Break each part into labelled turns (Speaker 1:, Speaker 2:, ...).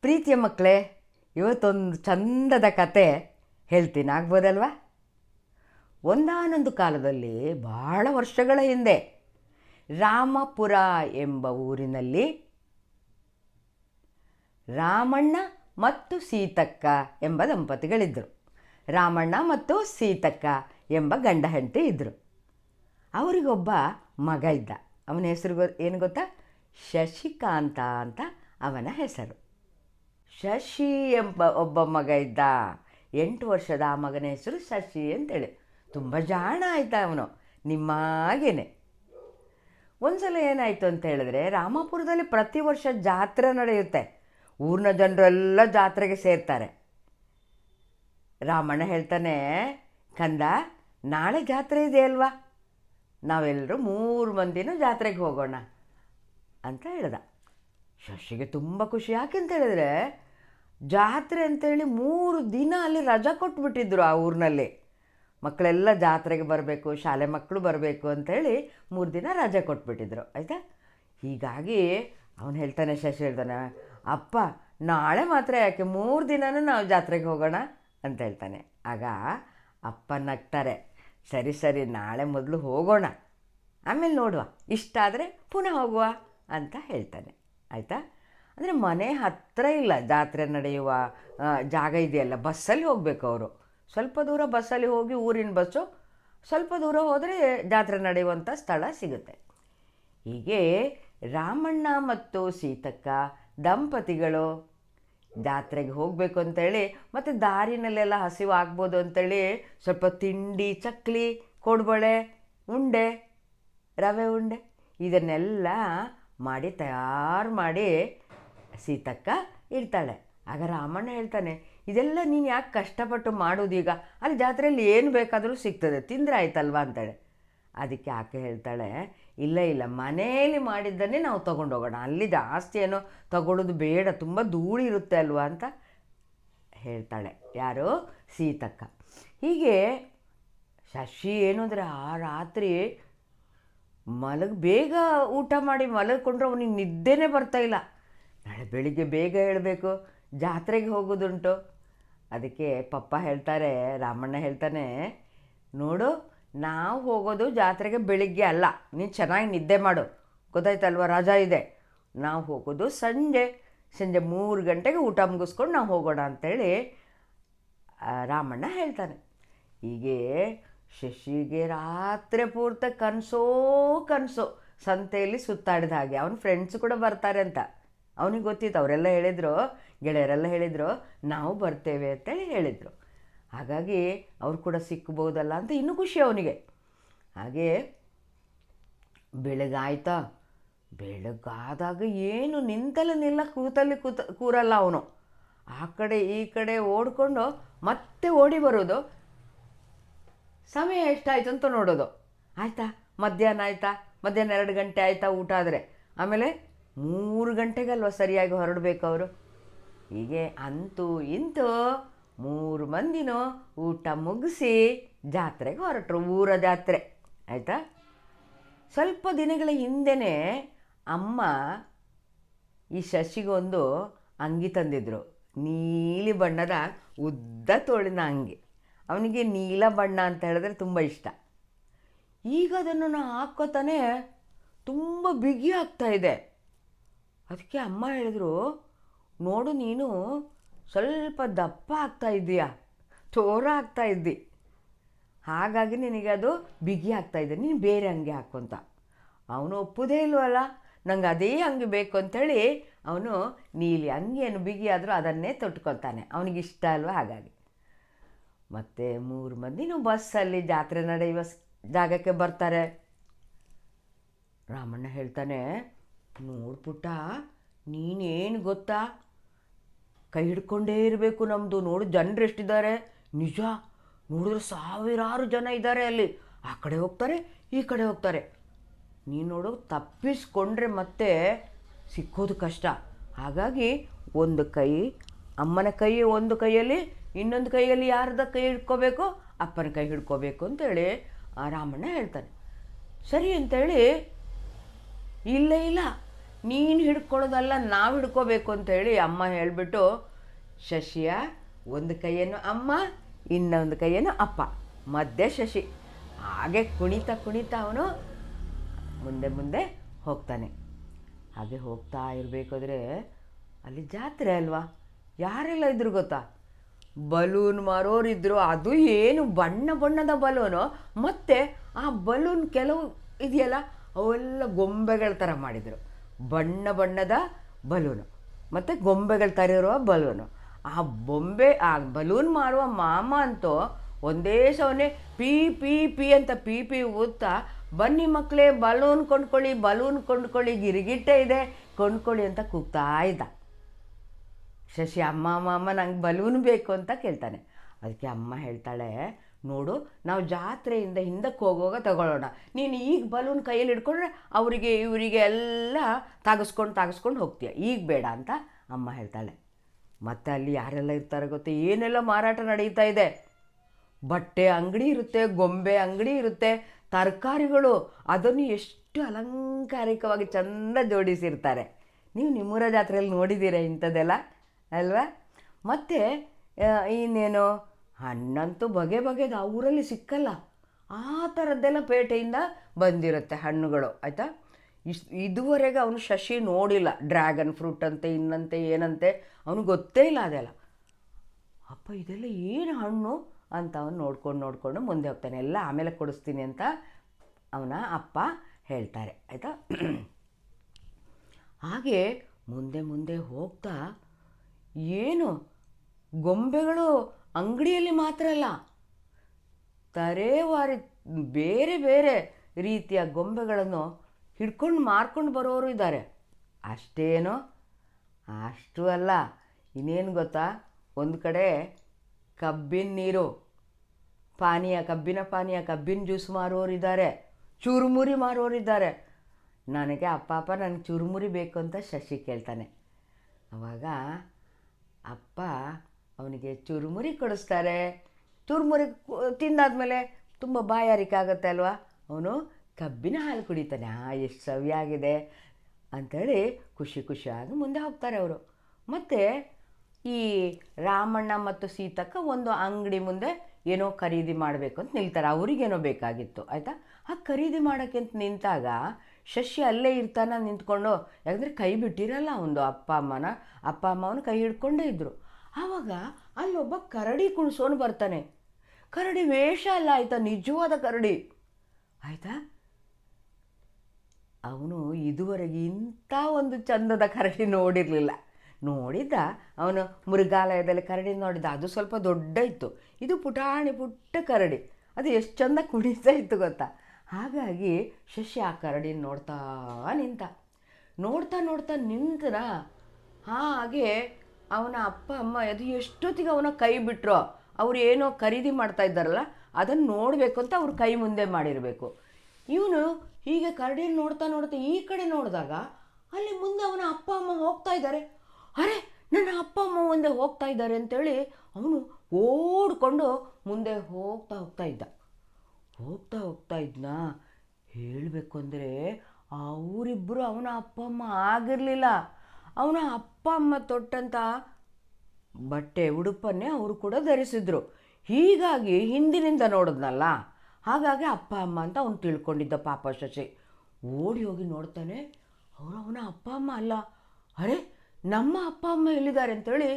Speaker 1: ಪ್ರೀತಿಯ ಮಕ್ಕಳೇ ಇವತ್ತೊಂದು ಚಂದದ ಕತೆ ಹೇಳ್ತೀನಿ. ಆಗ್ಬೋದಲ್ವಾ? ಒಂದಾನೊಂದು ಕಾಲದಲ್ಲಿ, ಬಹಳ ವರ್ಷಗಳ ಹಿಂದೆ, ರಾಮಪುರ ಎಂಬ ಊರಿನಲ್ಲಿ ರಾಮಣ್ಣ ಮತ್ತು ಸೀತಕ್ಕ ಎಂಬ ದಂಪತಿಗಳಿದ್ದರು ರಾಮಣ್ಣ ಮತ್ತು ಸೀತಕ್ಕ ಎಂಬ ಗಂಡ ಹೆಂಡತಿ ಇದ್ದರು ಅವರಿಗೊಬ್ಬ ಮಗ ಇದ್ದ. ಅವನ ಹೆಸರು ಗೊ, ಏನು ಗೊತ್ತಾ? ಶಶಿಕಾಂತ ಅಂತ ಅವನ ಹೆಸರು. ಶಶಿ ಎಂಬ ಒಬ್ಬ ಮಗ ಇದ್ದ. ಎಂಟು ವರ್ಷದ ಆ ಮಗನ ಹೆಸರು ಶಶಿ ಅಂತೇಳಿ. ತುಂಬ ಜಾಣ ಆಯ್ತಾ ಅವನು ನಿಮ್ಮಾಗೇನೆ ಒಂದ್ಸಲ ಏನಾಯಿತು ಅಂತ ಹೇಳಿದ್ರೆ, ರಾಮಪುರದಲ್ಲಿ ಪ್ರತಿ ವರ್ಷ ಜಾತ್ರೆ ನಡೆಯುತ್ತೆ. ಊರಿನ ಜನರೆಲ್ಲ ಜಾತ್ರೆಗೆ ಸೇರ್ತಾರೆ. ರಾಮಣ್ಣ ಹೇಳ್ತಾನೆ, ಕಂದ, ನಾಳೆ ಜಾತ್ರೆ ಇದೆ ಅಲ್ವಾ? ನಾವೆಲ್ಲರೂ ಮೂರು ಮಂದಿನೂ ಜಾತ್ರೆಗೆ ಹೋಗೋಣ, ಅಂತ ಹೇಳ್ದ. ಶಶಿಗೆ ತುಂಬ ಖುಷಿ. ಯಾಕೆ ಹೇಳಿದ್ರೆ ಜಾತ್ರೆ ಅಂತೇಳಿ ಮೂರು ದಿನ ಅಲ್ಲಿ ರಜಾ ಕೊಟ್ಬಿಟ್ಟಿದ್ರು ಆ ಊರಿನಲ್ಲಿ. ಮಕ್ಕಳೆಲ್ಲ ಜಾತ್ರೆಗೆ ಬರಬೇಕು, ಶಾಲೆ ಮಕ್ಕಳು ಬರಬೇಕು ಅಂತೇಳಿ ಮೂರು ದಿನ ರಜೆ ಕೊಟ್ಬಿಟ್ಟಿದ್ರು. ಆಯಿತಾ? ಹೀಗಾಗಿ ಅವನು ಹೇಳ್ತಾನೆ, ಶಶಿ ಹೇಳ್ತಾನೆ, ಅಪ್ಪ, ನಾಳೆ ಮಾತ್ರ ಯಾಕೆ ಮೂರು ದಿನನೂ ನಾವು ಜಾತ್ರೆಗೆ ಹೋಗೋಣ? ಅಂತ ಹೇಳ್ತಾನೆ. ಆಗ ಅಪ್ಪ ನಗ್ತಾರೆ, ಸರಿ ಸರಿ, ನಾಳೆ ಮೊದಲು ಹೋಗೋಣ. ಆಮೇಲೆ ನೋಡುವ. ಇಷ್ಟ ಆದರೆ ಪುನಃ ಹೋಗುವ. ಅಂತ ಹೇಳ್ತಾನೆ. ಆಯಿತಾ? ಅಂದರೆ ಮನೆ ಹತ್ತಿರ ಇಲ್ಲ ಜಾತ್ರೆ ನಡೆಯುವ ಜಾಗ ಇದೆಯಲ್ಲ, ಬಸ್ಸಲ್ಲಿ ಹೋಗಬೇಕು ಅವರು. ಸ್ವಲ್ಪ ದೂರ ಬಸ್ಸಲ್ಲಿ ಹೋಗಿ ಊರಿನ ಬಸ್ಸು, ಸ್ವಲ್ಪ ದೂರ ಹೋದರೆ ಜಾತ್ರೆ ನಡೆಯುವಂಥ ಸ್ಥಳ ಸಿಗುತ್ತೆ. ಹೀಗೆ ರಾಮಣ್ಣ ಮತ್ತು ಸೀತಕ್ಕ ದಂಪತಿಗಳು ಜಾತ್ರೆಗೆ ಹೋಗಬೇಕು ಅಂತೇಳಿ, ಮತ್ತು ದಾರಿನಲ್ಲೆಲ್ಲ ಹಸಿವು ಆಗ್ಬೋದು ಅಂತೇಳಿ ಸ್ವಲ್ಪ ತಿಂಡಿ, ಚಕ್ಲಿ, ಕೊಡ್ಬಳೆ, ಉಂಡೆ, ರವೆ ಉಂಡೆ, ಇದನ್ನೆಲ್ಲ ಮಾಡಿ, ತಯಾರು ಮಾಡಿ ಸೀತಕ್ಕ ಇಡ್ತಾಳೆ. ಆಗ ರಾಮಣ್ಣ ಹೇಳ್ತಾನೆ, ಇದೆಲ್ಲ ನೀನು ಯಾಕೆ ಕಷ್ಟಪಟ್ಟು ಮಾಡೋದೀಗ? ಅಲ್ಲಿ ಜಾತ್ರೆಯಲ್ಲಿ ಏನು ಬೇಕಾದರೂ ಸಿಗ್ತದೆ, ತಿಂದರೆ ಆಯ್ತಲ್ವಾ? ಅಂತಾಳೆ. ಅದಕ್ಕೆ ಆಕೆ ಹೇಳ್ತಾಳೆ, ಇಲ್ಲ ಇಲ್ಲ ಮನೆಯಲ್ಲಿ ಮಾಡಿದ್ದನ್ನೇ ನಾವು ತೊಗೊಂಡೋಗೋಣ. ಅಲ್ಲಿ ಜಾಸ್ತಿ ಏನೋ ತಗೊಳ್ಳೋದು ಬೇಡ, ತುಂಬ ಧೂಳು ಇರುತ್ತೆ ಅಲ್ವಾ? ಅಂತ ಹೇಳ್ತಾಳೆ. ಯಾರು? ಸೀತಕ್ಕ. ಹೀಗೆ ಶಶಿ ಏನು ಅಂದರೆ ಆ ರಾತ್ರಿ ಮಲಗ್ ಬೇಗ ಊಟ ಮಾಡಿ ಮಲಗಿಕೊಂಡ್ರೆ ಅವನಿಗೆ ನಿದ್ದೆನೇ ಬರ್ತಾ ಇಲ್ಲ. ನಾಳೆ ಬೆಳಿಗ್ಗೆ ಬೇಗ ಹೇಳಬೇಕು ಜಾತ್ರೆಗೆ ಹೋಗೋದುಂಟು. ಅದಕ್ಕೆ ಪಪ್ಪ ಹೇಳ್ತಾರೆ ರಾಮಣ್ಣ ಹೇಳ್ತಾನೆ ನೋಡು ನಾವು ಹೋಗೋದು ಜಾತ್ರೆಗೆ ಬೆಳಿಗ್ಗೆ ಅಲ್ಲ ನೀನು ಚೆನ್ನಾಗಿ ನಿದ್ದೆ ಮಾಡು. ಗೊತ್ತಾಯ್ತಲ್ವ ರಜಾ ಇದೆ. ನಾವು ಹೋಗೋದು ಸಂಜೆ. ಸಂಜೆ ಮೂರು ಗಂಟೆಗೆ ಊಟ ಮುಗಿಸ್ಕೊಂಡು ನಾವು ಹೋಗೋಣ ಅಂತೇಳಿ ಆ, ರಾಮಣ್ಣ ಹೇಳ್ತಾನೆ. ಹೀಗೆ ಶಶಿಗೆ ರಾತ್ರಿ ಪೂರ್ತ ಕನಸೋ ಕನಸು ಸಂತೆಯಲ್ಲಿ ಸುತ್ತಾಡಿದ ಹಾಗೆ. ಅವನ ಫ್ರೆಂಡ್ಸ್ ಕೂಡ ಬರ್ತಾರೆ ಅಂತ. ಅವನಿಗೆ ಗೊತ್ತಿತ್ತು, ಅವರೆಲ್ಲ ಹೇಳಿದರು, ಗೆಳೆಯರೆಲ್ಲ ಹೇಳಿದರು, ನಾವು ಬರ್ತೇವೆ ಅಂತೇಳಿ ಹೇಳಿದರು. ಹಾಗಾಗಿ ಅವ್ರು ಕೂಡ ಸಿಕ್ಬೋದಲ್ಲ ಅಂತ ಇನ್ನೂ ಖುಷಿ ಅವನಿಗೆ. ಹಾಗೆ ಬೆಳಗಾಯ್ತಾ? ಬೆಳಗಾದಾಗ ಏನು ನಿಂತಲ್ಲ ನಿಲ್ಲ, ಕೂತಲ್ಲಿ ಕೂತ ಕೂರಲ್ಲ ಅವನು. ಆ ಕಡೆ ಈ ಕಡೆ ಓಡಿಕೊಂಡು ಮತ್ತೆ ಓಡಿ ಬರೋದು ಸಮಯ ಎಷ್ಟಾಯಿತು ಅಂತ ನೋಡೋದು. ಆಯಿತಾ? ಮಧ್ಯಾಹ್ನ ಆಯಿತಾ? ಮಧ್ಯಾಹ್ನ ಎರಡು ಗಂಟೆ ಆಯಿತಾ ಊಟ ಆದರೆ? ಆಮೇಲೆ ಮೂರು ಗಂಟೆಗಲ್ವ ಸರಿಯಾಗಿ ಹೊರಡಬೇಕು ಅವರು? ಹೀಗೆ ಅಂತೂ ಇಂತೂ ಮೂರು ಮಂದಿನೂ ಊಟ ಮುಗಿಸಿ ಜಾತ್ರೆಗೆ ಹೊರಟರು, ಊರ ಜಾತ್ರೆ. ಆಯಿತಾ? ಸ್ವಲ್ಪ ದಿನಗಳ ಹಿಂದೆಯೇ ಅಮ್ಮ ಈ ಶಶಿಗೊಂದು ಅಂಗಿ ತಂದಿದ್ರು. ನೀಲಿ ಬಣ್ಣದ ಉದ್ದ ತೋಳಿನ ಅಂಗಿ. ಅವನಿಗೆ ನೀಲ ಬಣ್ಣ ಅಂತ ಹೇಳಿದ್ರೆ ತುಂಬ ಇಷ್ಟ. ಈಗ ಅದನ್ನು ನಾನು ಹಾಕ್ಕೋತಾನೆ ತುಂಬ ಬಿಗಿ ಆಗ್ತಾ ಇದೆ. ಅದಕ್ಕೆ ಅಮ್ಮ ಹೇಳಿದ್ರು, ನೋಡು ನೀನು ಸ್ವಲ್ಪ ದಪ್ಪ ಆಗ್ತಾ ಇದ್ದೀಯ, ತೋರ ಆಗ್ತಾ ಇದ್ದಿ. ಹಾಗಾಗಿ ನಿನಗೆ ಅದು ಬಿಗಿ ಆಗ್ತಾ ಇದೆ, ನೀನು ಬೇರೆ ಹಂಗೆ ಹಾಕು ಅಂತ. ಅವನು ಒಪ್ಪುದೇ ಇಲ್ವಲ್ಲ, ನಂಗೆ ಅದೇ ಹಂಗೆ ಬೇಕು ಅಂಥೇಳಿ ಅವನು ನೀಲಿ ಹಂಗೇನು ಬಿಗಿ ಆದರೂ ಅದನ್ನೇ ತೊಟ್ಕೊಳ್ತಾನೆ. ಅವನಿಗೆ ಇಷ್ಟ ಅಲ್ವ ಹಾಗಾಗಿ. ಮತ್ತು ಮೂರು ಮಂದಿನೂ ಬಸ್ಸಲ್ಲಿ ಜಾತ್ರೆ ನಡೆಯುವ ಜಾಗಕ್ಕೆ ಬರ್ತಾರೆ. ರಾಮಣ್ಣ ಹೇಳ್ತಾನೆ ನೋಡ್ಪುಟ್ಟ ನೀನೇನು ಗೊತ್ತಾ? ಕೈ ಹಿಡ್ಕೊಂಡೇ ಇರಬೇಕು ನಮ್ಮದು ನೋಡು, ಜನರು ಎಷ್ಟಿದ್ದಾರೆ. ನಿಜ, ನೋಡಿದ್ರೆ ಸಾವಿರಾರು ಜನ ಇದ್ದಾರೆ ಅಲ್ಲಿ. ಆ ಕಡೆ ಹೋಗ್ತಾರೆ, ಈ ಕಡೆ ಹೋಗ್ತಾರೆ. ನೀನು ನೋಡು, ತಪ್ಪಿಸ್ಕೊಂಡ್ರೆ ಮತ್ತೆ ಸಿಕ್ಕೋದು ಕಷ್ಟ. ಹಾಗಾಗಿ, ಒಂದು ಕೈ, ಅಮ್ಮನ ಕೈ ಒಂದು ಕೈಯಲ್ಲಿ ಇನ್ನೊಂದು ಕೈಯಲ್ಲಿ ಯಾರದ ಕೈ ಹಿಡ್ಕೋಬೇಕು? ಅಪ್ಪನ ಕೈ ಹಿಡ್ಕೋಬೇಕು ಅಂತೇಳಿ ರಾಮಣ್ಣ ಹೇಳ್ತಾನೆ. ಸರಿ ಅಂತೇಳಿ, ಇಲ್ಲ ಇಲ್ಲ, ನೀನು ಹಿಡ್ಕೊಳ್ಳೋದಲ್ಲ, ನಾವು ಹಿಡ್ಕೋಬೇಕು ಅಂತೇಳಿ ಅಮ್ಮ ಹೇಳಿಬಿಟ್ಟು, ಶಶಿಯ ಒಂದು ಕೈಯನ್ನು ಅಮ್ಮ, ಇನ್ನೊಂದು ಕೈಯನ್ನು ಅಪ್ಪ, ಮಧ್ಯೆ ಶಶಿ. ಹಾಗೆ ಕುಣಿತಾ ಕುಣಿತಾ ಅವನು ಮುಂದೆ ಮುಂದೆ ಹೋಗ್ತಾನೆ. ಹಾಗೆ ಹೋಗ್ತಾ ಇರಬೇಕಾದ್ರೆ ಅಲ್ಲಿ ಜಾತ್ರೆ ಅಲ್ವಾ? ಯಾರೆಲ್ಲ ಇದ್ರು ಗೊತ್ತಾ? ಬಲೂನ್ ಮಾರೋರಿದ್ರು, ಅದು ಏನು ಬಣ್ಣ ಬಣ್ಣದ ಬಲೂನು, ಮತ್ತು ಆ ಬಲೂನ್ ಕೆಲವು ಇದೆಯಲ್ಲ, ಅವೆಲ್ಲ ಗೊಂಬೆಗಳ ಥರ ಮಾಡಿದರು. ಬಣ್ಣ ಬಣ್ಣದ ಬಲೂನು, ಮತ್ತು ಗೊಂಬೆಗಳ ಥರ ಇರುವ ಬಲೂನು. ಆ ಬೊಂಬೆ, ಆ ಬಲೂನ್ ಮಾರುವ ಮಾಮ ಅಂತೂ ಒಂದೇ ಸವನೇ ಪಿ ಪಿ ಪಿ ಅಂತ ಪಿ ಪಿ ಊದ್ತಾ, ಬನ್ನಿ ಮಕ್ಕಳೇ ಬಲೂನ್ ಕೊಂಡ್ಕೊಳ್ಳಿ ಬಲೂನ್ ಕೊಂಡ್ಕೊಳ್ಳಿ, ಗಿರಿಗಿಟ್ಟೆ ಇದೆ, ಕೊಂಡ್ಕೊಳ್ಳಿ ಅಂತ ಕೂಗ್ತಾ ಇದ್ದ. ಶಶಿ, ಅಮ್ಮ ಅಮ್ಮ ಅಮ್ಮ, ನಂಗೆ ಬಲೂನ್ ಬೇಕು ಅಂತ ಕೇಳ್ತಾನೆ. ಅದಕ್ಕೆ ಅಮ್ಮ ಹೇಳ್ತಾಳೆ, ನೋಡು, ನಾವು ಜಾತ್ರೆಯಿಂದ ಹಿಂದಕ್ಕೆ ಹೋಗುವಾಗ ತಗೊಳ್ಳೋಣ. ನೀನು ಈಗ ಬಲೂನ್ ಕೈಯಲ್ಲಿ ಹಿಡ್ಕೊಂಡ್ರೆ ಅವರಿಗೆ, ಇವರಿಗೆ ಎಲ್ಲ ತಾಗಿಸ್ಕೊಂಡು ತಾಗಿಸ್ಕೊಂಡು ಹೋಗ್ತೀಯ. ಈಗ ಬೇಡ ಅಂತ ಅಮ್ಮ ಹೇಳ್ತಾಳೆ. ಮತ್ತು ಅಲ್ಲಿ ಯಾರೆಲ್ಲ ಇರ್ತಾರೆ ಗೊತ್ತೆ? ಏನೆಲ್ಲ ಮಾರಾಟ ನಡೀತಾ ಇದೆ? ಬಟ್ಟೆ ಅಂಗಡಿ ಇರುತ್ತೆ, ಗೊಂಬೆ ಅಂಗಡಿ ಇರುತ್ತೆ, ತರಕಾರಿಗಳು, ಅದನ್ನು ಎಷ್ಟು ಅಲಂಕಾರಿಕವಾಗಿ ಚೆಂದ ಜೋಡಿಸಿರ್ತಾರೆ. ನೀವು ನಿಮ್ಮೂರ ಜಾತ್ರೆಯಲ್ಲಿ ನೋಡಿದ್ದೀರಾ ಇಂಥದ್ದೆಲ್ಲ? ಅಲ್ವಾ? ಮತ್ತು ಇನ್ನೇನು? ಹಣ್ಣಂತೂ ಬಗೆ ಬಗೆದ ಆ ಊರಲ್ಲಿ ಸಿಕ್ಕಲ್ಲ. ಆ ಥರದ್ದೆಲ್ಲ ಪೇಟೆಯಿಂದ ಬಂದಿರುತ್ತೆ ಹಣ್ಣುಗಳು, ಆಯಿತಾ? ಇಷ್ಟು ಇದುವರೆಗೆ ಅವನು ಶಶಿ ನೋಡಿಲ್ಲ. ಡ್ರ್ಯಾಗನ್ ಫ್ರೂಟ್ ಅಂತೆ, ಇನ್ನಂತೆ, ಏನಂತೆ, ಅವನು ಗೊತ್ತೇ ಇಲ್ಲ ಅದೆಲ್ಲ. ಅಪ್ಪ, ಇದೆಲ್ಲ ಏನು ಹಣ್ಣು ಅಂತ ಅವನು ನೋಡ್ಕೊಂಡು ನೋಡಿಕೊಂಡು ಮುಂದೆ ಹೋಗ್ತಾನೆ. ಎಲ್ಲ ಆಮೇಲೆ ಕೊಡಿಸ್ತೀನಿ ಅಂತ ಅವನ ಅಪ್ಪ ಹೇಳ್ತಾರೆ, ಆಯಿತಾ? ಹಾಗೆ ಮುಂದೆ ಮುಂದೆ ಹೋಗ್ತಾ ಏನು? ಗೊಂಬೆಗಳು ಅಂಗಡಿಯಲ್ಲಿ ಮಾತ್ರ ಅಲ್ಲ. ತರೇವಾರಿ ಬೇರೆ ಬೇರೆ ರೀತಿಯ ಗೊಂಬೆಗಳನ್ನು ಹಿಡ್ಕೊಂಡು ಮಾರ್ಕೊಂಡು ಬರೋರು ಇದ್ದಾರೆ. ಅಷ್ಟೇನು? ಅಷ್ಟು ಅಲ್ಲ. ಇನ್ನೇನು ಗೊತ್ತಾ? ಒಂದು ಕಡೆ ಕಬ್ಬಿನ ನೀರು. ಪಾನೀಯ, ಕಬ್ಬಿನ ಪಾನೀಯ, ಕಬ್ಬಿನ ಜ್ಯೂಸ್ ಮಾರೋರಿದ್ದಾರೆ ಚುರುಮುರಿ ಮಾರೋರಿದ್ದಾರೆ ನನಗೆ ಅಪ್ಪ ಅಪ್ಪ, ನನಗೆ ಚುರುಮುರಿ ಬೇಕು ಅಂತ ಶಶಿ ಕೇಳ್ತಾನೆ. ಆವಾಗ ಅಪ್ಪ, ಅವನಿಗೆ ಚುರುಮುರಿ ಕೊಡಿಸ್ತಾರೆ. ಚುರುಮುರಿ ತಿಂದಾದಮೇಲೆ ತುಂಬ ಬಾಯಾರಿಕೆ ಆಗುತ್ತೆ ಅಲ್ವಾ? ಅವನು ಕಬ್ಬಿನ ಹಾಲು ಕುಡಿತಾನೆ. ಆ, ಎಷ್ಟು ಸವಿಯಾಗಿದೆ ಅಂಥೇಳಿ ಖುಷಿ ಖುಷಿಯಾಗಿ ಮುಂದೆ ಹೋಗ್ತಾರೆ ಅವರು. ಮತ್ತು ಈ ರಾಮಣ್ಣ ಮತ್ತು ಸೀತಕ್ಕ ಒಂದು ಅಂಗಡಿ ಮುಂದೆ ಏನೋ ಖರೀದಿ ಮಾಡಬೇಕು ಅಂತ ನಿಲ್ತಾರೆ. ಅವರಿಗೇನೋ ಬೇಕಾಗಿತ್ತು, ಆಯಿತಾ? ಆ ಖರೀದಿ ಮಾಡೋಕ್ಕೆ ಅಂತ ನಿಂತಾಗ ಶಶಿ ಅಲ್ಲೇ ಇರ್ತಾನ ನಿಂತ್ಕೊಂಡು, ಯಾಕಂದರೆ ಕೈ ಬಿಟ್ಟಿರಲ್ಲ ಒಂದು ಅಪ್ಪ ಅಮ್ಮನ, ಅಪ್ಪ ಅಮ್ಮ ಅವನು ಕೈ ಹಿಡ್ಕೊಂಡೇ ಇದ್ದರು ಆವಾಗ ಅಲ್ಲೊಬ್ಬ ಕರಡಿ ಕುಣಿಸೋನು ಬರ್ತಾನೆ. ಕರಡಿ ವೇಷ ಅಲ್ಲ, ಆಯಿತಾ, ನಿಜವಾದ ಕರಡಿ. ಆಯಿತಾ? ಅವನು ಇದುವರೆಗೆ ಇಂಥ ಒಂದು ಚಂದದ ಕರಡಿ ನೋಡಿರಲಿಲ್ಲ. ನೋಡಿದ್ದ, ಅವನು ಮೃಗಾಲಯದಲ್ಲಿ ಕರಡಿ ನೋಡಿದ ಅದು ಸ್ವಲ್ಪ ದೊಡ್ಡ ಇತ್ತು. ಇದು ಪುಟಾಣಿ ಪುಟ್ಟ ಕರಡಿ. ಅದು ಎಷ್ಟು ಚಂದ ಕುಣಿತಾ ಇತ್ತು ಗೊತ್ತಾ? ಹಾಗಾಗಿ ಶಶಿ ಆ ಕರಡಿನ ನೋಡ್ತಾ ನಿಂತ. ನೋಡ್ತಾ ನೋಡ್ತಾ ನಿಂತರ ಹಾಗೆ ಅವನ ಅಪ್ಪ, ಅಮ್ಮ ಅದು ಎಷ್ಟೊತ್ತಿಗೆ ಅವನ ಕೈ ಬಿಟ್ಟರೋ ಅವ್ರು ಏನೋ ಖರೀದಿ ಮಾಡ್ತಾ ಇದ್ದಾರಲ್ಲ ಅದನ್ನು ನೋಡಬೇಕು ಅಂತ ಅವ್ರ ಕೈ ಮುಂದೆ ಮಾಡಿರಬೇಕು. ಇವನು ಹೀಗೆ ಕರಡಿನ ನೋಡ್ತಾ ನೋಡ್ತಾ ಈ ಕಡೆ ನೋಡಿದಾಗ ಅಲ್ಲಿ ಮುಂದೆ ಅವನ ಅಪ್ಪ, ಅಮ್ಮ ಹೋಗ್ತಾ ಇದ್ದಾರೆ. ಅರೆ, ನನ್ನ ಅಪ್ಪ, ಅಮ್ಮ ಮುಂದೆ ಹೋಗ್ತಾ ಇದ್ದಾರೆ ಅಂತೇಳಿ ಅವನು ಓಡ್ಕೊಂಡು ಮುಂದೆ ಹೋಗ್ತಾ ಹೋಗ್ತಾ ಇದ್ದ. ಹೋಗ್ತಾ ಹೋಗ್ತಾ ಇದ್ನ? ಹೇಳಬೇಕು ಅಂದರೆ ಅವರಿಬ್ಬರು ಅವನ ಅಪ್ಪ ಅಮ್ಮ ಆಗಿರಲಿಲ್ಲ. ಅವನ ಅಪ್ಪ ಅಮ್ಮ ತೊಟ್ಟಂಥ ಬಟ್ಟೆ ಉಡುಪನ್ನೇ ಅವರು ಕೂಡ ಧರಿಸಿದ್ರು. ಹೀಗಾಗಿ ಹಿಂದಿನಿಂದ ನೋಡಿದ್ನಲ್ಲ. ಹಾಗಾಗಿ ಅಪ್ಪ ಅಮ್ಮ ಅಂತ ಅವನು ತಿಳ್ಕೊಂಡಿದ್ದ ಪಾಪ ಶಶಿ. ಓಡಿ ಹೋಗಿ ನೋಡ್ತಾನೆ, ಅವರು ಅವನ ಅಪ್ಪ ಅಮ್ಮ ಅಲ್ಲ. ಅರೆ, ನಮ್ಮ ಅಪ್ಪ ಅಮ್ಮ ಎಲ್ಲಿದ್ದಾರೆ ಅಂತೇಳಿ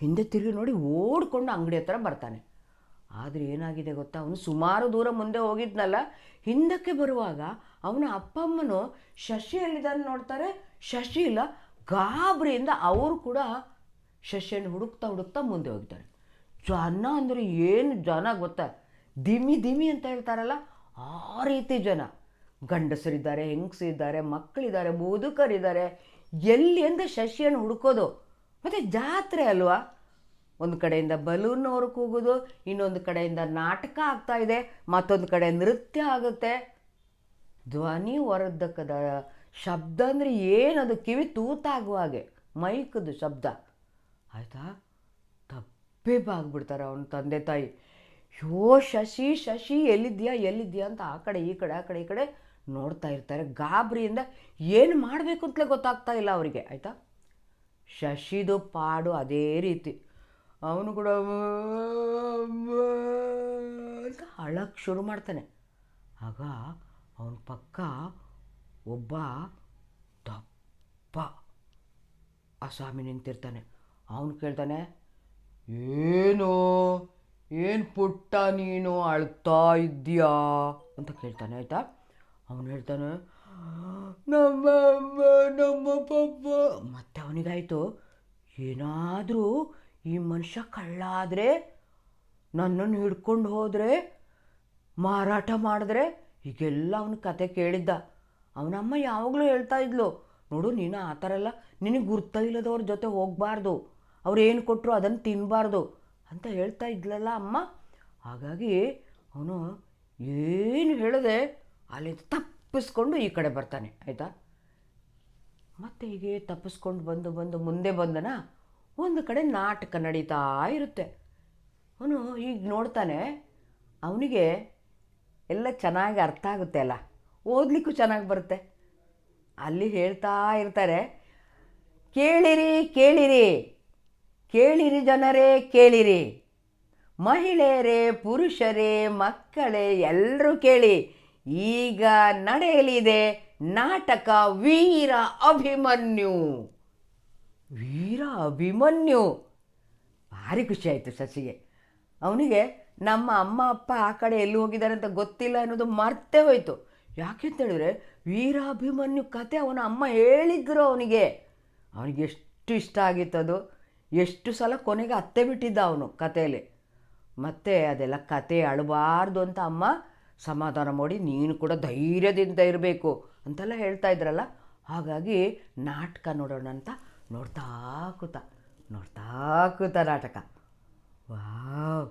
Speaker 1: ಹಿಂದೆ ತಿರುಗಿ ನೋಡಿ ಓಡ್ಕೊಂಡು ಅಂಗಡಿ ಹತ್ರ ಬರ್ತಾನೆ. ಆದರೆ ಏನಾಗಿದೆ ಗೊತ್ತಾ? ಅವನು ಸುಮಾರು ದೂರ ಮುಂದೆ ಹೋಗಿದ್ನಲ್ಲ. ಹಿಂದಕ್ಕೆ ಬರುವಾಗ ಅವನ ಅಪ್ಪ ಅಮ್ಮನು ಶಶಿ ಎಲ್ಲಿದ್ದಾನೆ ನೋಡ್ತಾರೆ. ಶಶಿ ಇಲ್ಲ, ಗಾಬರಿಯಿಂದ ಅವರು ಕೂಡ ಶಶಿಯನ್ನು ಹುಡುಕ್ತಾ ಹುಡುಕ್ತಾ ಮುಂದೆ ಹೋಗ್ತಾರೆ. ಜನ ಅಂದರೆ ಏನು ಜನ ಗೊತ್ತಾ? ದಿಮಿ ದಿಮಿ ಅಂತ ಹೇಳ್ತಾರಲ್ಲ, ಆ ರೀತಿ ಜನ. ಗಂಡಸರಿದ್ದಾರೆ ಹೆಂಗಸರಿದ್ದಾರೆ ಮಕ್ಕಳಿದ್ದಾರೆ, ಮುದುಕರಿದ್ದಾರೆ. ಎಲ್ಲಿ ಅಂದರೆ ಶಶಿಯನ್ನು ಹುಡುಕೋದು. ಮತ್ತು ಜಾತ್ರೆ ಅಲ್ವಾ? ಒಂದು ಕಡೆಯಿಂದ ಬಲೂನ್ ಅವರು ಕೂಗೋದು, ಇನ್ನೊಂದು ಕಡೆಯಿಂದ ನಾಟಕ ಆಗ್ತಾ ಇದೆ, ಮತ್ತೊಂದು ಕಡೆ ನೃತ್ಯ ಆಗುತ್ತೆ. ಧ್ವನಿ ಹೊರದಕ್ಕದ ಶಬ್ದ ಅಂದರೆ ಏನದು ಕಿವಿ ತೂತಾಗುವ ಹಾಗೆ ಮೈಕದು ಶಬ್ದ. ಆಯಿತಾ? ತಪ್ಪೇ ಬಾಗ್ಬಿಡ್ತಾರೆ ಅವನ ತಂದೆ ತಾಯಿ. ಯೋ ಶಶಿ ಶಶಿ, ಎಲ್ಲಿದ್ಯಾ ಎಲ್ಲಿದ್ಯಾ ಅಂತ ಆ ಕಡೆ, ಈ ಕಡೆ, ಆ ಕಡೆ, ಈ ಕಡೆ ನೋಡ್ತಾ ಇರ್ತಾರೆ. ಗಾಬರಿಯಿಂದ ಏನು ಮಾಡಬೇಕು ಅಂತಲೇ ಗೊತ್ತಾಗ್ತಾ ಇಲ್ಲ ಅವರಿಗೆ. ಆಯಿತಾ? ಶಶಿದು ಪಾಡು ಅದೇ ರೀತಿ. ಅವನು ಕೂಡ ಅಂತ ಅಳಕ್ಕೆ ಶುರು ಮಾಡ್ತಾನೆ. ಆಗ ಅವನ ಪಕ್ಕ ಒಬ್ಬ ದಪ್ಪ ಆ ಸ್ವಾಮಿ ನಿಂತಿರ್ತಾನೆ. ಅವನು ಕೇಳ್ತಾನೆ, ಏನು? ಏನು ಪುಟ್ಟ ನೀನು ಅಳ್ತಾ ಇದ್ದೀಯಾ? ಅಂತ ಕೇಳ್ತಾನೆ, ಆಯಿತಾ? ಅವನು ಹೇಳ್ತಾನೆ, ನಮ್ಮ ನಮ್ಮ ಪಪ್ಪ. ಮತ್ತೆ ಅವನಿಗಾಯಿತು, ಏನಾದರೂ ಈ ಮನುಷ್ಯ ಕಳ್ಳಾದರೆ ನನ್ನನ್ನು ಹಿಡ್ಕೊಂಡು ಹೋದರೆ, ಮಾರಾಟ ಮಾಡಿದ್ರೆ ಹೀಗೆಲ್ಲ ಅವನ ಕತೆ ಕೇಳಿದ್ದ. ಅವನಮ್ಮ ಯಾವಾಗಲೂ ಹೇಳ್ತಾ ಇದ್ಲು, ನೋಡು, ನೀನು ಆ ಥರ ಎಲ್ಲ ನಿನಗೆ ಗುರ್ತ ಇಲ್ಲದವ್ರ ಜೊತೆ ಹೋಗಬಾರ್ದು. ಅವ್ರು ಏನು ಕೊಟ್ಟರು ಅದನ್ನು ತಿನ್ನಬಾರ್ದು ಅಂತ ಹೇಳ್ತಾ ಇದ್ಲಲ್ಲ ಅಮ್ಮ. ಹಾಗಾಗಿ ಅವನು ಏನು ಹೇಳಿದೆ ಅಲ್ಲಿಂದ ತಪ್ಪಿಸ್ಕೊಂಡು ಈ ಕಡೆ ಬರ್ತಾನೆ, ಆಯಿತಾ? ಮತ್ತೆ ಹೀಗೆ ತಪ್ಪಿಸ್ಕೊಂಡು ಬಂದು ಬಂದು ಮುಂದೆ ಬಂದನ? ಒಂದು ಕಡೆ ನಾಟಕ ನಡೀತಾ ಇರುತ್ತೆ. ಅವನು ಈಗ ನೋಡ್ತಾನೆ, ಅವನಿಗೆ ಎಲ್ಲ ಚೆನ್ನಾಗಿ ಅರ್ಥ ಆಗುತ್ತೆ ಅಲ್ಲ. ಓದಲಿಕ್ಕೂ ಚೆನ್ನಾಗಿ ಬರುತ್ತೆ. ಅಲ್ಲಿ ಹೇಳ್ತಾ ಇರ್ತಾರೆ, ಕೇಳಿರಿ ಕೇಳಿರಿ ಕೇಳಿರಿ ಜನರೇ, ಕೇಳಿರಿ. ಮಹಿಳೆಯರೇ, ಪುರುಷರೇ, ಮಕ್ಕಳೇ ಎಲ್ಲರೂ ಕೇಳಿ. ಈಗ ನಡೆಯಲಿದೆ ನಾಟಕ ವೀರ ಅಭಿಮನ್ಯು. ವೀರ ಅಭಿಮನ್ಯು. ಭಾರಿ ಖುಷಿ ಆಯಿತು ಶಶಿಗೆ ಅವನಿಗೆ ನಮ್ಮ ಅಮ್ಮ, ಅಪ್ಪ ಆ ಕಡೆ ಎಲ್ಲಿ ಹೋಗಿದ್ದಾರೆ ಅಂತ ಗೊತ್ತಿಲ್ಲ ಅನ್ನೋದು ಮರ್ತೇ ಹೋಯಿತು. ಯಾಕೆ ಅಂತ ಹೇಳಿದ್ರೆ ವೀರಾಭಿಮನ್ಯು ಕತೆ ಅವನ ಅಮ್ಮ ಹೇಳಿದ್ರು ಅವನಿಗೆ. ಅವನಿಗೆ ಎಷ್ಟು ಇಷ್ಟ ಆಗಿತ್ತು ಅದು. ಎಷ್ಟು ಸಲ ಕೊನೆಗೆ ಅತ್ತೆ ಬಿಟ್ಟಿದ್ದ ಅವನು ಕಥೆಯಲ್ಲಿ ಮತ್ತೆ ಅದೆಲ್ಲ ಕತೆ ಅಳಬಾರ್ದು ಅಂತ ಅಮ್ಮ ಸಮಾಧಾನ ಮಾಡಿ, ನೀನು ಕೂಡ ಧೈರ್ಯದಿಂದ ಇರಬೇಕು ಅಂತೆಲ್ಲ ಹೇಳ್ತಾ ಇದ್ರಲ್ಲ. ಹಾಗಾಗಿ ನಾಟಕ ನೋಡೋಣ ಅಂತ ನೋಡ್ತಾ ಕೂತ ನೋಡ್ತಾ ಕೂತ ನಾಟಕ. ವಾವ್,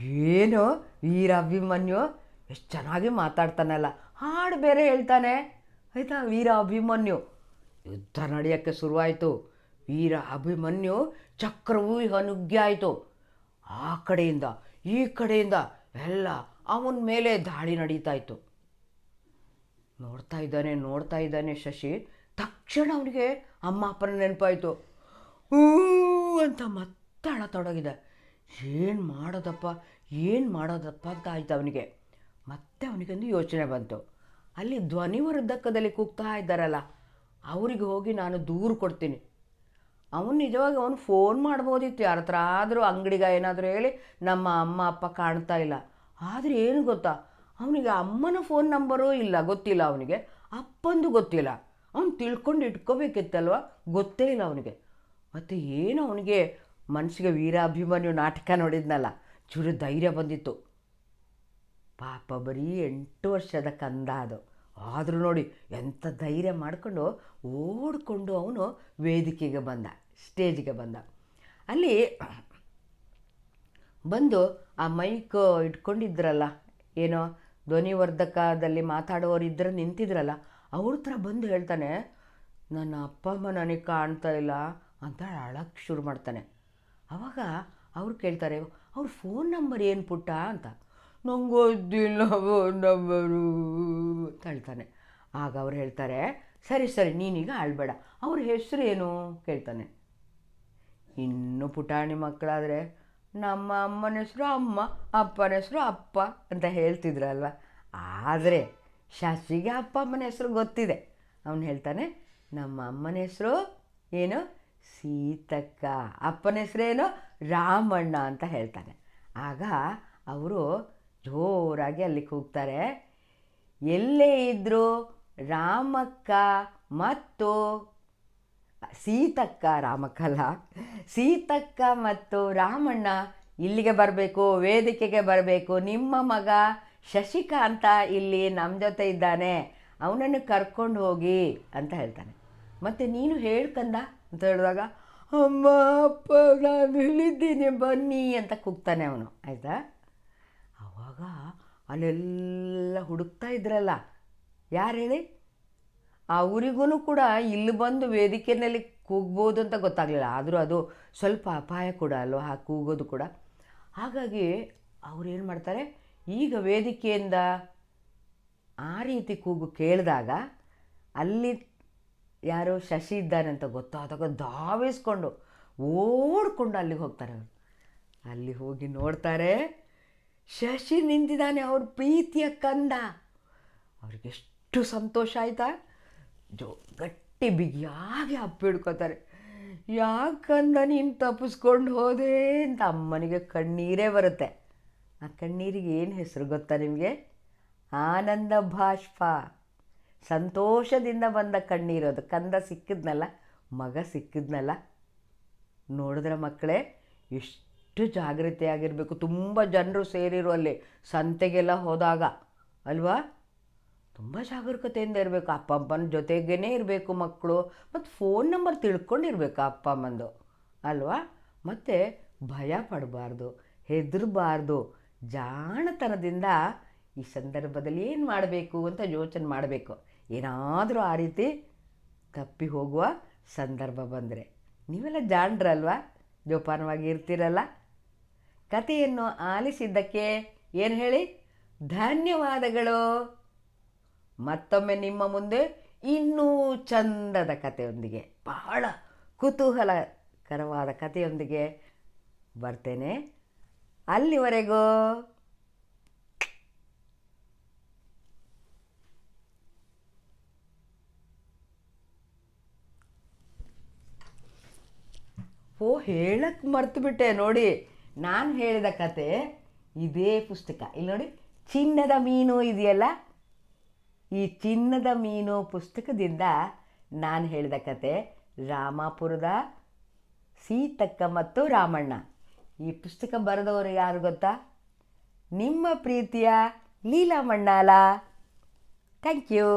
Speaker 1: ಏನು ವೀರ ಅಭಿಮನ್ಯು ಎಷ್ಟು ಚೆನ್ನಾಗಿ ಮಾತಾಡ್ತಾನಲ್ಲ. ಹಾಡು ಬೇರೆ ಹೇಳ್ತಾನೆ. ಆಯಿತಾ ವೀರ ಅಭಿಮನ್ಯು ಯುದ್ಧ ನಡೆಯೋಕ್ಕೆ ಶುರುವಾಯಿತು. ವೀರ ಅಭಿಮನ್ಯು ಚಕ್ರವ್ಯೂಹ ನುಗ್ಗಿ ಆಯಿತು. ಆ ಕಡೆಯಿಂದ, ಈ ಕಡೆಯಿಂದ ಎಲ್ಲ ಅವನ ಮೇಲೆ ದಾಳಿ ನಡೀತಾ ಇತ್ತು. ನೋಡ್ತಾ ಇದ್ದಾನೆ ನೋಡ್ತಾ ಇದ್ದಾನೆ ಶಶಿ. ತಕ್ಷಣ ಅವನಿಗೆ ಅಮ್ಮ ಅಪ್ಪನ ನೆನಪಾಯಿತು. ಹೂ ಅಂತ ಮತ್ತೆ ಅಳತೊಡಗಿದೆ ಏನು ಮಾಡೋದಪ್ಪ ಏನು ಮಾಡೋದಪ್ಪ ಅಂತ ಆಯ್ತು ಅವನಿಗೆ. ಮತ್ತೆ ಅವನಿಗೊಂದು ಯೋಚನೆ ಬಂತು. ಅಲ್ಲಿ ಧ್ವನಿವರ್ಧಕದಲ್ಲಿ ಕೂಗ್ತಾ ಇದ್ದಾರಲ್ಲ, ಅವರಿಗೆ ಹೋಗಿ ನಾನು ದೂರು ಕೊಡ್ತೀನಿ. ಅವನು ನಿಜವಾಗಿ ಅವನು ಫೋನ್ ಮಾಡ್ಬೋದಿತ್ತು ಯಾರ ಹತ್ರ ಆದರೂ ಅಂಗಡಿಗ ಏನಾದರೂ ಹೇಳಿ ನಮ್ಮ ಅಮ್ಮ ಅಪ್ಪ ಕಾಣ್ತಾ ಇಲ್ಲ. ಆದರೆ ಏನು ಗೊತ್ತಾ, ಅವನಿಗೆ ಅಮ್ಮನ ಫೋನ್ ನಂಬರೂ ಇಲ್ಲ, ಗೊತ್ತಿಲ್ಲ ಅವನಿಗೆ. ಅಪ್ಪಂದು ಗೊತ್ತಿಲ್ಲ. ಅವನು ತಿಳ್ಕೊಂಡು ಇಟ್ಕೋಬೇಕಿತ್ತಲ್ವ? ಗೊತ್ತೇ ಇಲ್ಲ ಅವನಿಗೆ. ಮತ್ತು ಏನು ಅವನಿಗೆ? ಮನಸ್ಸಿಗೆ ವೀರಾಭಿಮಾನಿಯು ನಾಟಕ ನೋಡಿದ್ನಲ್ಲ, ಚೂರು ಧೈರ್ಯ ಬಂದಿತ್ತು. ಪಾಪ ಬರೀ ಎಂಟು ವರ್ಷದ ಕಂದ ಅದು. ಆದರೂ ನೋಡಿ ಎಂಥ ಧೈರ್ಯ ಮಾಡಿಕೊಂಡು ಓಡಿಕೊಂಡು ಅವನು ವೇದಿಕೆಗೆ ಬಂದ, ಸ್ಟೇಜಿಗೆ ಬಂದ. ಅಲ್ಲಿ ಬಂದು ಆ ಮೈಕ್ ಇಟ್ಕೊಂಡಿದ್ರಲ್ಲ, ಏನೋ ಧ್ವನಿವರ್ಧಕದಲ್ಲಿ ಮಾತಾಡೋರು ಇದ್ದರೆ ನಿಂತಿದ್ರಲ್ಲ ಅವ್ರ ಹತ್ರ ಬಂದು ಹೇಳ್ತಾನೆ, ನನ್ನ ಅಪ್ಪ ಅಮ್ಮ ನನಗೆ ಕಾಣ್ತಾ ಇಲ್ಲ ಅಂತ ಅಳಕ್ಕೆ ಶುರು ಮಾಡ್ತಾನೆ. ಆವಾಗ ಅವ್ರು ಕೇಳ್ತಾರೆ, ಅವ್ರ ಫೋನ್ ನಂಬರ್ ಏನು ಪುಟ್ಟ? ಅಂತ. ನಂಗೊದ್ದಿಲ್ಲ ಫೋನ್ ನಂಬರು ಅಂತ ಹೇಳ್ತಾನೆ. ಆಗ ಅವ್ರು ಹೇಳ್ತಾರೆ, ಸರಿ ಸರಿ, ನೀನೀಗ ಆಳ್ಬೇಡ ಅವ್ರ ಹೆಸರು ಏನು ಕೇಳ್ತಾನೆ. ಇನ್ನು ಪುಟಾಣಿ ಮಕ್ಕಳಾದರೆ ನಮ್ಮ ಅಮ್ಮನ ಹೆಸರು ಅಮ್ಮ, ಅಪ್ಪನ ಹೆಸರು ಅಪ್ಪ ಅಂತ ಹೇಳ್ತಿದ್ರಲ್ವ. ಆದರೆ ಶಶಿಗೆ ಅಪ್ಪ ಅಮ್ಮನ ಹೆಸರು ಗೊತ್ತಿದೆ. ಅವನು ಹೇಳ್ತಾನೆ, ನಮ್ಮ ಅಮ್ಮನ ಹೆಸರು ಏನು? ಸೀತಕ್ಕ. ಅಪ್ಪನ ಹೆಸರೇನು ರಾಮಣ್ಣ ಅಂತ ಹೇಳ್ತಾನೆ. ಆಗ ಅವರು ಜೋರಾಗಿ ಅಲ್ಲಿ ಕೂಗ್ತಾರೆ ಎಲ್ಲೇ ಇದ್ದರೂ ರಾಮಕ್ಕ ಮತ್ತು ಸೀತಕ್ಕ, ರಾಮಕ್ಕಲ್ಲ, ಸೀತಕ್ಕ ಮತ್ತು ರಾಮಣ್ಣ ಇಲ್ಲಿಗೆ ಬರಬೇಕು, ವೇದಿಕೆಗೆ ಬರಬೇಕು. ನಿಮ್ಮ ಮಗ ಶಶಿಕಾಂತ ಇಲ್ಲಿ ನಮ್ಮ ಜೊತೆ ಇದ್ದಾನೆ, ಅವನನ್ನು ಕರ್ಕೊಂಡು ಹೋಗಿ ಅಂತ ಹೇಳ್ತಾನೆ. ಮತ್ತು ನೀನು ಹೇಳ್ಕಂದ ಅಂತ ಹೇಳಿದಾಗ, ಅಮ್ಮ, ಅಪ್ಪ, ನಾನು ಹೇಳಿದ್ದೀನಿ ಬನ್ನಿ ಅಂತ ಕೂಗ್ತಾನೆ ಅವನು, ಆಯಿತಾ? ಆವಾಗ ಅಲ್ಲೆಲ್ಲ ಹುಡುಕ್ತಾ ಇದ್ರಲ್ಲ, ಯಾರು ಹೇಳಿ? ಆ ಊರಿಗೂ ಕೂಡ ಇಲ್ಲಿ ಬಂದು ವೇದಿಕೆಯಲ್ಲಿ ಕೂಗ್ಬೋದು ಅಂತ ಗೊತ್ತಾಗಲಿಲ್ಲ, ಆದರೂ ಅದು ಸ್ವಲ್ಪ ಅಪಾಯ ಕೂಡ ಅಲ್ವಾ, ಆ ಕೂಗೋದು ಕೂಡ. ಹಾಗಾಗಿ ಅವ್ರು ಏನು ಮಾಡ್ತಾರೆ ಈಗ ವೇದಿಕೆಯಿಂದ ಆ ರೀತಿ ಕೂಗು ಕೇಳಿದಾಗ ಅಲ್ಲಿ ಯಾರೋ ಶಶಿ ಇದ್ದಾರೆ ಅಂತ ಗೊತ್ತಾದಾಗ ಧಾವಿಸ್ಕೊಂಡು ಓಡ್ಕೊಂಡು ಅಲ್ಲಿಗೆ ಹೋಗ್ತಾರೆ ಅವರು. ಅಲ್ಲಿ ಹೋಗಿ ನೋಡ್ತಾರೆ ಶಶಿ ನಿಂತಿದ್ದಾನೆ ಅವ್ರ ಪ್ರೀತಿಯ ಕಂದ ಅವ್ರಿಗೆ ಎಷ್ಟು ಸಂತೋಷ ಆಯಿತಾ? ಜೋ ಗಟ್ಟಿ ಬಿಗಿಯಾಗಿ ಅಪ್ಪಿಡ್ಕೋತಾರೆ ಯಾಕಂದ ನೀನು ತಪ್ಪಿಸ್ಕೊಂಡು ಹೋದೆ ಅಂತ ಅಮ್ಮನಿಗೆ ಕಣ್ಣೀರೇ ಬರುತ್ತೆ. ಆ ಕಣ್ಣೀರಿಗೆ ಏನು ಹೆಸರು ಗೊತ್ತಾ ನಿಮಗೆ? ಆನಂದ ಭಾಷ್ಪ. ಸಂತೋಷದಿಂದ ಬಂದ ಕಣ್ಣೀರೋದು ಕಂದ ಸಿಕ್ಕಿದ್ನಲ್ಲ, ಮಗ ಸಿಕ್ಕಿದ್ನಲ್ಲ. ನೋಡಿದ್ರೆ ಮಕ್ಕಳೇ, ಎಷ್ಟು ಜಾಗೃತಿಯಾಗಿರಬೇಕು. ತುಂಬ ಜನರು ಸೇರಿರು ಅಲ್ಲಿ, ಸಂತೆಗೆಲ್ಲ ಹೋದಾಗ, ಅಲ್ವಾ? ತುಂಬ ಜಾಗರೂಕತೆಯಿಂದ ಇರಬೇಕು. ಅಪ್ಪ, ಅಮ್ಮನ ಜೊತೆಗೇ ಇರಬೇಕು ಮಕ್ಕಳು. ಮತ್ತು ಫೋನ್ ನಂಬರ್ ತಿಳ್ಕೊಂಡಿರ್ಬೇಕು ಅಪ್ಪ, ಅಮ್ಮಂದು. ಅಲ್ವಾ? ಮತ್ತು ಭಯ ಪಡಬಾರ್ದು, ಹೆದರಬಾರ್ದು. ಜಾಣತನದಿಂದ ಈ ಸಂದರ್ಭದಲ್ಲಿ ಏನು ಮಾಡಬೇಕು ಅಂತ ಯೋಚನೆ ಮಾಡಬೇಕು. ಏನಾದರೂ ಆ ರೀತಿ ತಪ್ಪಿ ಹೋಗುವ ಸಂದರ್ಭ ಬಂದರೆ. ನೀವೆಲ್ಲ ಜಾಣರಲ್ವಾ? ಜೋಪಾನವಾಗಿ ಇರ್ತೀರಲ್ಲ? ಕಥೆಯನ್ನು ಆಲಿಸಿದ್ದಕ್ಕೆ ಏನು ಹೇಳಿ? ಧನ್ಯವಾದಗಳು. ಮತ್ತೊಮ್ಮೆ ನಿಮ್ಮ ಮುಂದೆ ಇನ್ನೂ ಚಂದದ ಕಥೆಯೊಂದಿಗೆ, ಬಹಳ ಕುತೂಹಲಕರವಾದ ಕಥೆಯೊಂದಿಗೆ ಬರ್ತೇನೆ. ಅಲ್ಲಿವರೆಗೂ. ಓ ಹೇಳಕ್ಕೆ ಮರ್ತುಬಿಟ್ಟೆ ನೋಡಿ. ನಾನು ಹೇಳಿದ ಕತೆ ಇದೇ ಪುಸ್ತಕ. ಇಲ್ಲಿ ನೋಡಿ, ಚಿನ್ನದ ಮೀನು ಇದೆಯಲ್ಲ? ಈ ಚಿನ್ನದ ಮೀನು ಪುಸ್ತಕದಿಂದ ನಾನು ಹೇಳಿದ ಕತೆ ರಾಮಾಪುರದ ಸೀತಕ್ಕ ಮತ್ತು ರಾಮಣ್ಣ. ಈ ಪುಸ್ತಕ ಬರೆದವರು ಯಾರು ಗೊತ್ತಾ? ನಿಮ್ಮ ಪ್ರೀತಿಯ ಲೀಲಾ ಮಣ್ಣಾಲ. Thank you